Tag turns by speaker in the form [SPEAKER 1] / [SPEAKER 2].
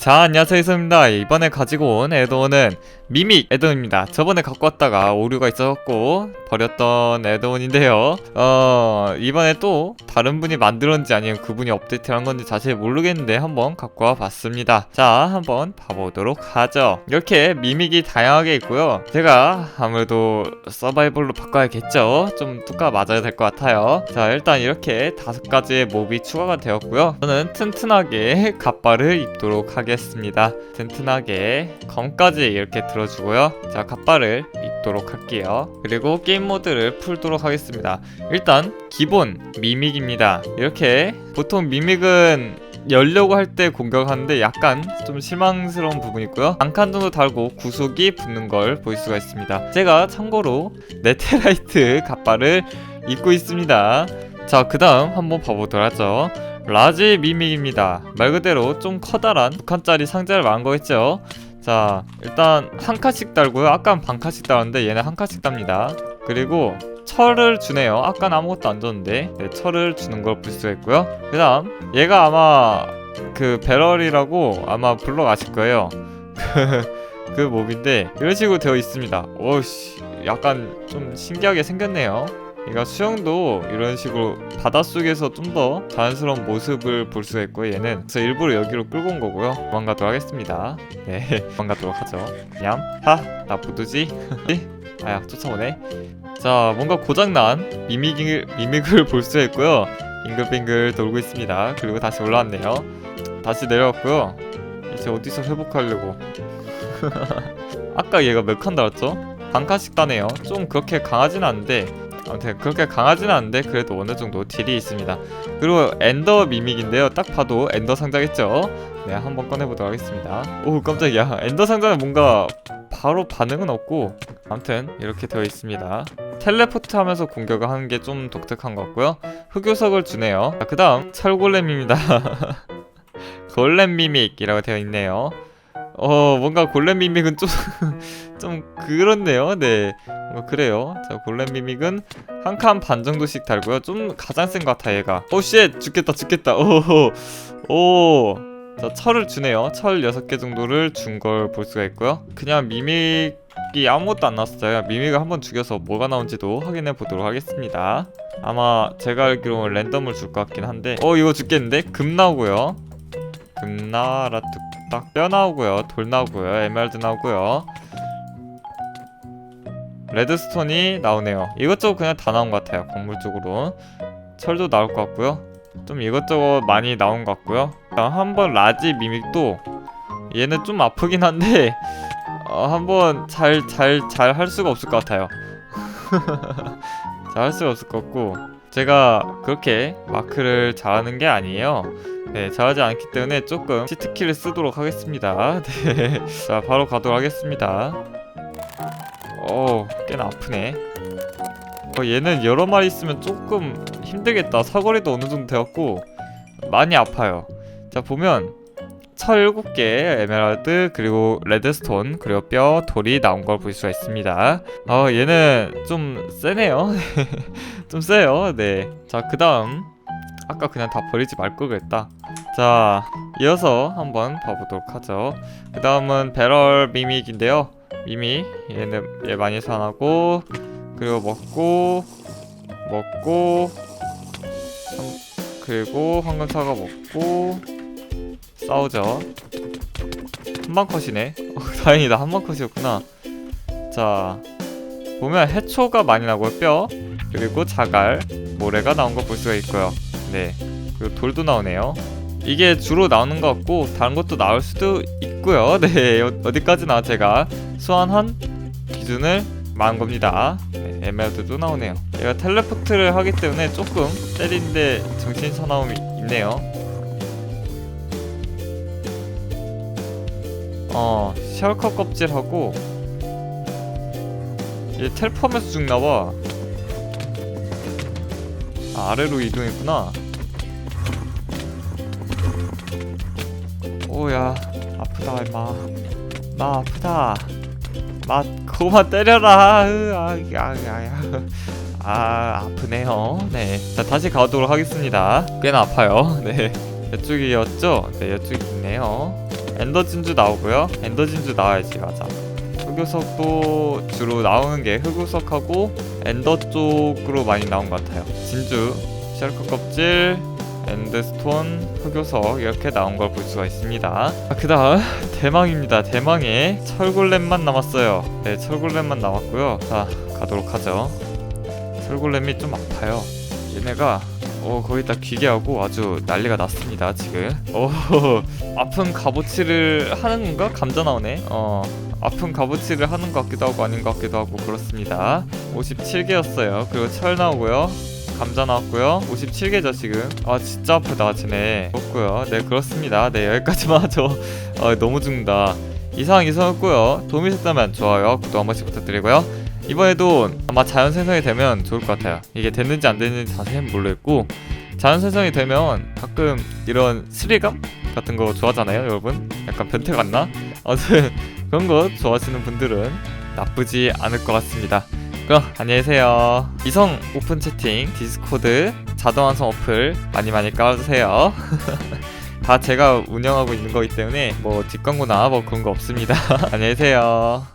[SPEAKER 1] 자 안녕하세요 이소입니다. 이번에 가지고 온 애드온은 미믹 애드온입니다. 저번에 갖고 왔다가 오류가 있었고 버렸던 애드온인데요. 어 이번에 또 다른 분이 만들었는지 아니면 그분이 업데이트 한 건지 자세히 모르겠는데 한번 갖고 와 봤습니다. 자 한번 봐보도록 하죠. 이렇게 미믹이 다양하게 있고요. 제가 아무래도 서바이벌로 바꿔야겠죠? 좀 뚜까 맞아야 될 것 같아요. 자 일단 이렇게 다섯 가지의 몹이 추가가 되었고요. 저는 튼튼하게 갑바를 입도록 하겠습니다 튼튼하게 검까지 이렇게 들어주고요. 자 갑바를 입도록 할게요. 그리고 게임 모드를 풀도록 하겠습니다. 일단 기본 미믹입니다. 이렇게 보통 미믹은 열려고 할 때 공격하는데 약간 좀 실망스러운 부분이 있고요. 한 칸 정도 달고 구속이 붙는 걸 볼 수가 있습니다. 제가 참고로 네테라이트 갑바를 입고 있습니다. 자그 다음 한번 봐보도록 하죠 라지 미믹입니다. 말 그대로 좀 커다란 2칸짜리 상자를 말한 거겠죠? 자 일단 한 칸씩 달고요. 아까는 반 칸씩 달았는데 얘는 한 칸씩 답니다. 그리고 철을 주네요. 아까는 아무것도 안 줬는데. 네, 철을 주는 걸 볼 수가 있고요. 그 다음 얘가 아마 그 배럴이라고 아마 불러 가실 거예요. 그, 그 몹인데 이런 식으로 되어 있습니다. 오씨. 약간 좀 신기하게 생겼네요 얘가 수영도 이런 식으로 바닷속에서 좀 더 자연스러운 모습을 볼 수가 있고요 얘는 그래서 일부러 여기로 끌고 온 거고요. 도망가도록 하겠습니다. 네 도망가도록 하죠. 냠, 하, 나 부두지? 아야 쫓아오네. 자 뭔가 고장난 미믹을, 미믹을 볼 수가 있고요. 빙글빙글 돌고 있습니다. 그리고 다시 올라왔네요. 다시 내려왔고요. 이제 어디서 회복하려고? 아까 얘가 몇 칸 달았죠? 반 칸씩 따네요. 좀 그렇게 강하진 않은데 아무튼 그렇게 강하진 않은데 그래도 어느 정도 딜이 있습니다. 그리고 엔더 미믹인데요. 딱 봐도 엔더 상자겠죠? 네, 한번 꺼내보도록 하겠습니다. 오, 깜짝이야. 엔더 상자는 뭔가 바로 반응은 없고 아무튼 이렇게 되어 있습니다. 텔레포트 하면서 공격을 하는 게 좀 독특한 것 같고요. 흑요석을 주네요. 자, 그 다음 철골렘입니다. 골렘 미믹이라고 되어 있네요. 어, 뭔가 골렘 미믹은 좀, 좀 그렇네요. 네. 뭐 그래요. 자 골렘 미믹은 한 칸 반 정도씩 달고요. 좀 가장 센 것 같아 얘가. 오 쉣 죽겠다 죽겠다. 오호 오. 자 철을 주네요. 철 6개 정도를 준 걸 볼 수가 있고요. 그냥 미믹이 아무것도 안 나왔어요. 미믹을 한번 죽여서 뭐가 나온지도 확인해 보도록 하겠습니다. 아마 제가 알기로 랜덤을 줄 것 같긴 한데 어 이거 죽겠는데? 금 나오고요. 금 나라 뚝딱 뼈 나오고요. 돌 나오고요. 에메랄드 나오고요. 레드스톤이 나오네요. 이것저것 그냥 다 나온 것 같아요 건물 쪽으로. 철도 나올 것 같고요. 좀 이것저것 많이 나온 것 같고요. 한번 라지 미믹도 얘는 좀 아프긴 한데 어, 한번 잘 잘 잘 할 수가 없을 것 같아요. 잘 할 수가 없을 것 같고 제가 그렇게 마크를 잘하는 게 아니에요. 네 잘하지 않기 때문에 조금 치트키를 쓰도록 하겠습니다. 네 자 바로 가도록 하겠습니다 어, 꽤나 아프네. 어, 얘는 여러 마리 있으면 조금 힘들겠다. 사거리도 어느 정도 되었고 많이 아파요. 자 보면 철 7개, 에메랄드, 그리고 레드스톤, 그리고 뼈, 돌이 나온 걸 볼 수가 있습니다. 어, 얘는 좀 세네요. 좀 세요. 네. 자, 그 다음. 아까 그냥 다 버리지 말 걸 그랬다. 자, 이어서 한번 봐보도록 하죠. 그 다음은 배럴 미믹인데요. 미미 얘는 얘 많이 산하고 그리고 먹고 먹고 한, 그리고 황금사과 먹고 싸우죠. 한방 컷이네. 어, 다행이다. 한방 컷이었구나. 자 보면 해초가 많이 나고요. 뼈 그리고 자갈 모래가 나온 거 볼 수가 있고요. 네. 그리고 돌도 나오네요 이게 주로 나오는 것 같고 다른 것도 나올 수도 있고요 네 어, 어디까지나 제가 소환한 기준을 말한 겁니다. 네, 에메랄드도 나오네요. 얘가 텔레포트를 하기 때문에 조금 때리는데 정신 사나움이 있네요. 어, 셜커 껍질하고 얘 텔펌에서 죽나봐. 아, 아래로 이동했구나. 오야, 아프다 임마. 나 아프다. 맛 그만 때려라. 으, 아, 야. 아, 아프네요. 네. 자, 다시 가도록 하겠습니다. 꽤나 아파요. 네. 이쪽이었죠? 네, 이쪽이 있네요. 엔더 진주 나오고요 엔더 진주 나와야지 맞아 흑요석도 주로 나오는 게 흑요석하고 엔더 쪽으로 많이 나온 것 같아요 진주 셜크 껍질 엔드스톤, 흑요석 이렇게 나온 걸 볼 수가 있습니다. 아, 그 다음 대망입니다. 대망의 철골렘만 남았어요. 네, 철골렘만 남았고요. 자, 가도록 하죠. 철골렘이 좀 아파요. 얘네가 어 거기다 기계하고 아주 난리가 났습니다 지금 어 아픈 값어치를 하는 건가? 감자 나오네 어 아픈 값어치를 하는 것 같기도 하고 아닌 것 같기도 하고 그렇습니다 57개였어요 그리고 철 나오고요 감자 나왔고요. 57개죠 지금. 아 진짜 아프다 쟤네. 그렇고요. 네 그렇습니다. 네 여기까지만 하죠. 아 너무 죽는다. 이상 이상했고요. 도움이 됐다면 좋아요 구독 한 번씩 부탁드리고요. 이번에도 아마 자연 생성이 되면 좋을 것 같아요. 이게 됐는지 안 됐는지 자세히는 모르겠고 자연 생성이 되면 가끔 이런 스릴감 같은 거 좋아하잖아요 여러분? 약간 변태 같나? 아무튼 그런 거 좋아하시는 분들은 나쁘지 않을 것 같습니다 안녕히 계세요. 이성 오픈 채팅 디스코드 자동 완성 어플 많이 많이 깔아주세요. 다 제가 운영하고 있는 거기 때문에 뭐 뒷광고나 뭐 그런 거 없습니다. 안녕히 계세요